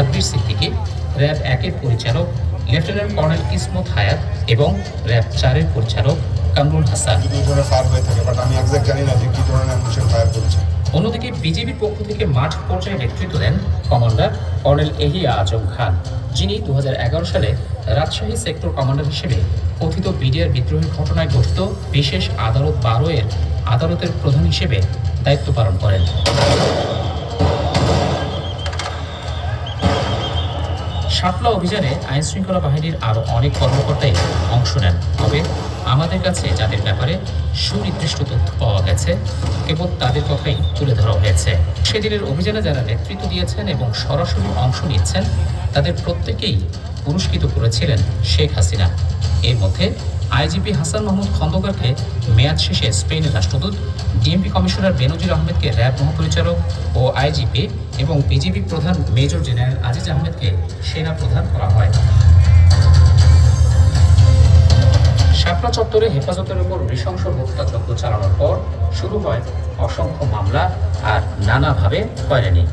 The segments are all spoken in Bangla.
সাব্বির সিদ্দিকী র্যাব একের পরিচালক লেফটেন্যান্ট কর্নেল ইসমত হায়াত এবং র্যাব চারের পরিচালক কামরুল হাসান। যদি এই ধরনের ফায়ার হয়ে থাকে বাট আমি একজ্যাক্ট জানি না যে কি ধরনের অ্যাম্বিশন ফায়ার করছে। অন্যদিকে বিজেপির পক্ষ থেকে মাঠ পর্যায়ে নেতৃত্ব দেন কমান্ডার কর্নেল এহিয়া আজম খান যিনি দু হাজার এগারো সালে রাজশাহী সেক্টর কমান্ডার হিসেবে কথিত বিডিআর বিদ্রোহের ঘটনায় গঠিত বিশেষ আদালত বারো এর আদালতের প্রধান হিসেবে দায়িত্ব পালন করেন। শাপলা অভিযানে আইন শৃঙ্খলা বাহিনীর আরও অনেক কর্মকর্তাই অংশ নেন। তবে আমাদের কাছে যাদের ব্যাপারে সুনির্দিষ্ট তথ্য পাওয়া গেছে, কেবল তাদের কথাই তুলে ধরা হয়েছে। সেদিনের অভিযানে যারা নেতৃত্ব দিয়েছেন এবং সরাসরি অংশ নিচ্ছেন, তাদের প্রত্যেকেই পুরস্কৃত করেছিলেন শেখ হাসিনা। এর মধ্যে আইজিপি হাসান মাহমুদ খন্দকারকে মেয়াদ শেষে স্পেনের রাষ্ট্রদূত, ডিএমপি কমিশনার বেনজির আহমেদকে র্যাব মহাপরিচালক ও আইজিপি এবং বিজেপি প্রধান মেজর জেনারেল আজিজ আহমেদকে সেনা প্রধান করা হয়। শাপলা চত্বরে হেফাজতের উপর নৃশংস হত্যাযজ্ঞ চালানোর পর শুরু হয় অসংখ্য মামলা আর নানাভাবে হয়রানি।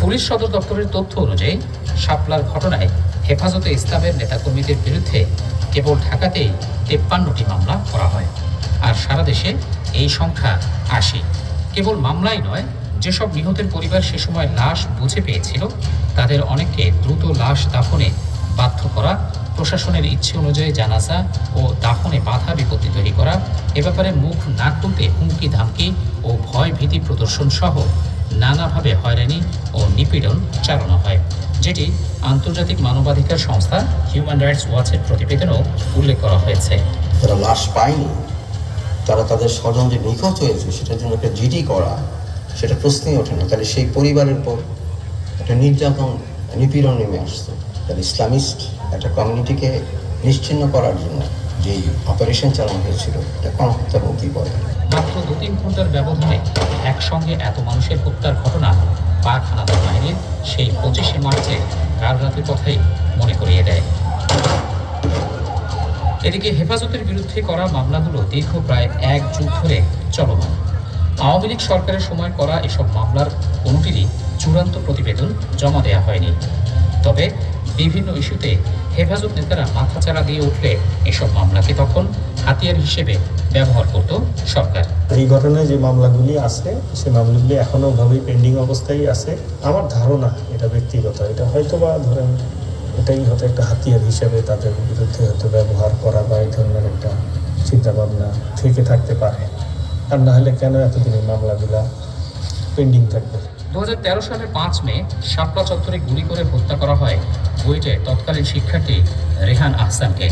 পুলিশ সদর দপ্তরের তথ্য অনুযায়ী শাপলার ঘটনায় হেফাজতে ইসলামের নেতাকর্মীদের বিরুদ্ধে কেবল ঢাকাতেই তেপ্পান্নটি মামলা করা হয়। আর সারা দেশে এই সংখ্যা আশি। কেবল মামলাই নয়, যেসব নিহতের পরিবার সে সময় লাশ বুঝে পেয়েছিল, তাদের অনেককে দ্রুত লাশ দাফনে বাধ্য করা, প্রশাসনের ইচ্ছে অনুযায়ী জানাজা ও দাফনে বাধা বিপত্তি তৈরি করা, এ ব্যাপারে মুখ না খুলতে হুমকি ধামকি ও ভয় ভীতি প্রদর্শন সহ নানাভাবে হয়রানি ও নিপীড়ন চালানো হয়, যেটি আন্তর্জাতিক মানবাধিকার সংস্থা হিউম্যান রাইটস ওয়াচের প্রতিবেদনেও উল্লেখ করা হয়েছে। যারা লাশ পায়নি, তারা তাদের স্বজন যে নিখোঁজ হয়েছে, সেটার জন্য একটা জিডি করা, সেটা প্রশ্নই ওঠে না। তাহলে সেই পরিবারের পর একটা নির্যাতন, নিপীড়ন নেমে আসতো তাহলে ইসলামিস্ট একটা কমিউনিটিকে নিশ্চিহ্ন করার জন্য যেই অপারেশন চালানো হয়েছিল, এটা গণহত্যার মাত্র দু তিন ঘণ্টার ব্যবধানে একসঙ্গে এত মানুষের হত্যার ঘটনা সেই পঁচিশে মার্চে কাল কথাই মনে করিয়ে দেয়। এদিকে হেফাজতের বিরুদ্ধে করা মামলাগুলো দীর্ঘ প্রায় এক যুগ ধরে চলমান। আওয়ামী লীগ সরকারের সময় করা এসব মামলার কোনোটিরই চূড়ান্ত প্রতিবেদন জমা দেয়া হয়নি। তবে বিভিন্ন ইস্যুতে হেফাজত নেতারা মাথাচাড়া দিয়ে উঠলে এসব মামলাকে তখন হাতিয়ার হিসেবে ব্যবহার করত সরকার। এই ঘটনায় যে মামলাগুলি আছে সে মামলাগুলি এখনও ভাবেই পেন্ডিং অবস্থায় আছে। আমার ধারণা এটা ব্যক্তিগত, এটা হয়তো বা ধরেন এটাই হয়তো একটা হাতিয়ার হিসেবে তাদের বিরুদ্ধে হয়তো ব্যবহার করা বা এই ধরনের একটা চিন্তা ভাবনা থেকে থাকতে পারে। আর না হলে কেন এতদিন এই মামলাগুলা পেন্ডিং থাকবে? দু হাজার তেরো সালের পাঁচ মে শাপলা চত্বরে গুলি করে হত্যা করা হয়। বুয়েটের তৎকালীন শিক্ষার্থী রেহান আহসানকে।